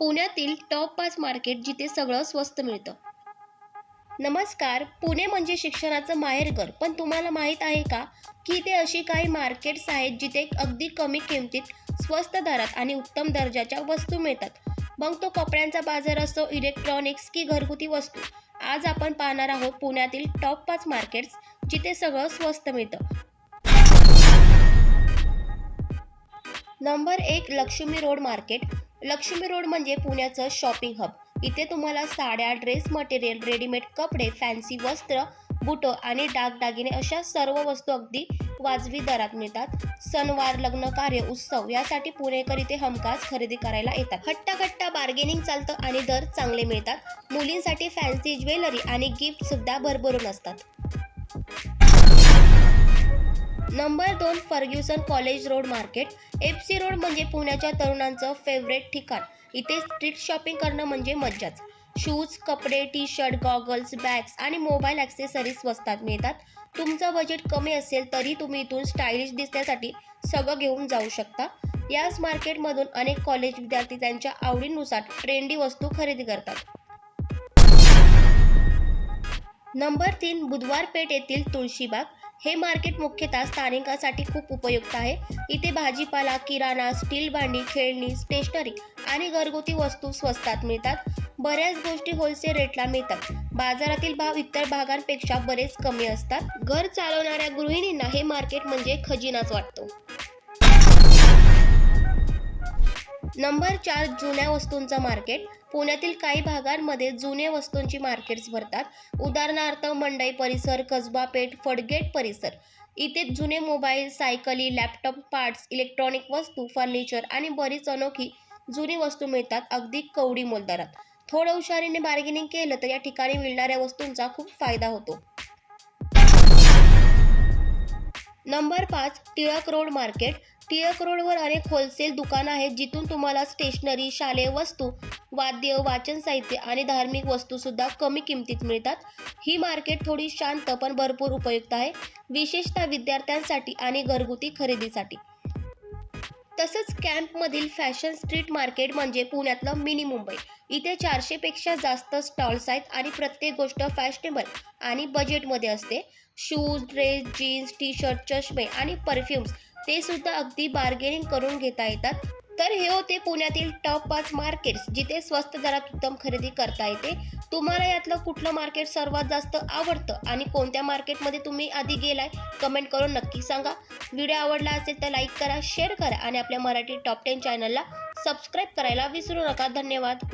पुण्यातील टॉप पाच मार्केट जिथे सगळं स्वस्त मिळतं. नमस्कार पुणे म्हणजे शिक्षणाचं माहेरघर पण तुम्हाला माहीत आहे का की इथे अशी काही मार्केट्स आहेत जिथे अगदी कमी किमतीत स्वस्त दरात आणि उत्तम दर्जाच्या वस्तू मिळतात. मग तो कपड्यांचा बाजार असो इलेक्ट्रॉनिक्स की घरगुती वस्तू. आज आपण पाहणार आहोत पुण्यातील टॉप पाच मार्केट्स जिथे सगळं स्वस्त मिळतं. नंबर एक Laxmi road market. Laxmi road म्हणजे पुण्याचं शॉपिंग हब इथे तुम्हाला साड्या ड्रेस मटेरियल रेडीमेड कपडे फॅन्सी वस्त्र बुटं आणि दागदागिने अशा सर्व वस्तू अगदी वाजवी दरात मिळतात. सणवार लग्न कार्य उत्सव यासाठी पुणेकर इथे हमखास खरेदी करायला येतात. खट्टाखट्टा बार्गेनिंग चालतं आणि दर चांगले मिळतात. मुलींसाठी फॅन्सी ज्वेलरी आणि गिफ्ट सुद्धा भरभरून असतात. नंबर दोन Fergusson college road market. F C road म्हणजे पुण्याच्या तरुणांचं फेवरेट ठिकाण. इथे स्ट्रीट शॉपिंग करणं म्हणजे मज्जाच. शूज कपडे टी शर्ट गॉगल्स बॅग्स आणि मोबाईल ॲक्सेसरीज स्वस्तात मिळतात. तुमचं बजेट कमी असेल तरी तुम्ही इथून स्टायलिश दिसण्यासाठी सगळं घेऊन जाऊ शकता. याच मार्केटमधून अनेक कॉलेज विद्यार्थी त्यांच्या आवडीनुसार ट्रेंडी वस्तू खरेदी करतात. नंबर तीन बुधवार पेठ येथील तुळशीबाग. हे मार्केट मुख्यतः स्थानिकांसाठी खूप उपयुक्त आहे. इथे भाजीपाला किराणा स्टील भांडी खेळणी स्टेशनरी आणि घरगुती वस्तू स्वस्तात मिळतात. बऱ्याच गोष्टी होलसेल रेटला मिळतात. बाजारातील भाव इतर भागांपेक्षा बरेच कमी असतात. घर चालवणाऱ्या गृहिणींना हे मार्केट म्हणजे खजिनाच वाटतो. नंबर चार जुन्या वस्तूंचं मार्केट. पुण्यातील काही भागांमध्ये जुन्या वस्तूंची मार्केट्स भरतात. उदाहरणार्थ मंडई परिसर कसबा पेठ फडगेट परिसर. इथे जुने मोबाईल सायकली लॅपटॉप पार्ट्स इलेक्ट्रॉनिक वस्तू फर्निचर आणि बरीच अनोखी जुनी वस्तू मिळतात अगदी कवडी मोलदरात. थोडं हुशारीने बार्गेनिंग केलं तर या ठिकाणी मिळणाऱ्या वस्तूंचा खूप फायदा होतो. नंबर पाच टिळक रोड मार्केट. टिळक रोडवर अनेक होलसेल दुकानं आहेत जिथून तुम्हाला स्टेशनरी शालेय वस्तू वाद्य वाचन साहित्य आणि धार्मिक वस्तूसुद्धा कमी किमतीत मिळतात. ही मार्केट थोडी शांत पण भरपूर उपयुक्त आहे. विशेषतः विद्यार्थ्यांसाठी आणि घरगुती खरेदीसाठी. तसंच कॅम्पमधील फॅशन स्ट्रीट मार्केट म्हणजे पुण्यातलं मिनी मुंबई. इथे चारशेपेक्षा जास्त स्टॉल्स आहेत आणि प्रत्येक गोष्ट फॅशनेबल आणि बजेटमध्ये असते. Shoes dress jeans T shirt चष्मे आणि परफ्युम्स ते सुद्धा अगदी बार्गेनिंग करून घेता येतात. तर हे होते पुण्यातील टॉप पाच मार्केट्स जिथे स्वस्त दरात उत्तम खरेदी करता येते. तुम्हाला यातलं कुठलं मार्केट सर्वात जास्त आवडतं आणि कोणत्या मार्केटमध्ये तुम्ही आधी गेलाय कमेंट करून नक्की सांगा. व्हिडिओ आवडला असेल तर लाईक करा शेअर करा आणि आपल्या मराठी टॉप टेन चॅनलला सबस्क्राईब करायला विसरू नका. धन्यवाद.